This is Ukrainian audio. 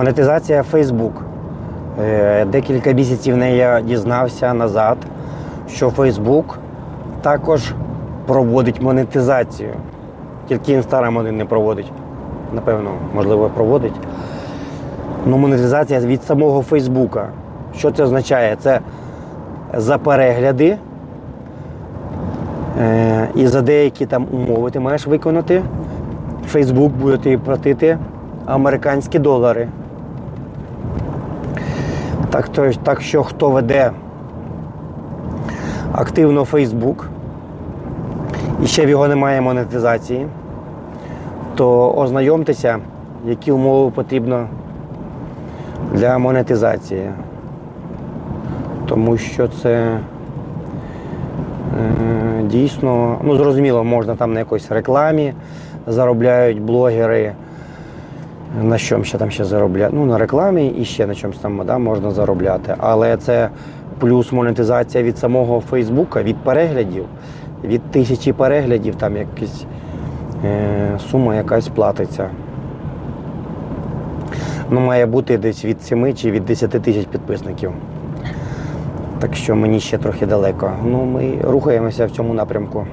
Монетизація Facebook. Е, Декілька місяців не я дізнався назад, що Facebook також проводить монетизацію. Тільки Instagram один не проводить. Напевно, можливо, проводить. Ну, монетизація від самого Фейсбука. Що це означає? Це за перегляди е, і за деякі там умови ти маєш виконати. Фейсбук буде тобі платити американські долари. Так, то, так що хто веде активно Фейсбук, і ще в його немає монетизації, то ознайомтеся, які умови потрібно для монетизації. Тому що це е, дійсно, ну зрозуміло, можна там на якоїсь рекламі заробляють блогери. На чому ще там ще заробляти? Ну, на рекламі і ще на чомусь там да, можна заробляти. Але це плюс монетизація від самого Фейсбука, від переглядів, від тисячі переглядів, там якась е, сума якась платиться. Ну, має бути десь від 7 чи від 10 тисяч підписників. Так що мені ще трохи далеко. Ну, ми рухаємося в цьому напрямку.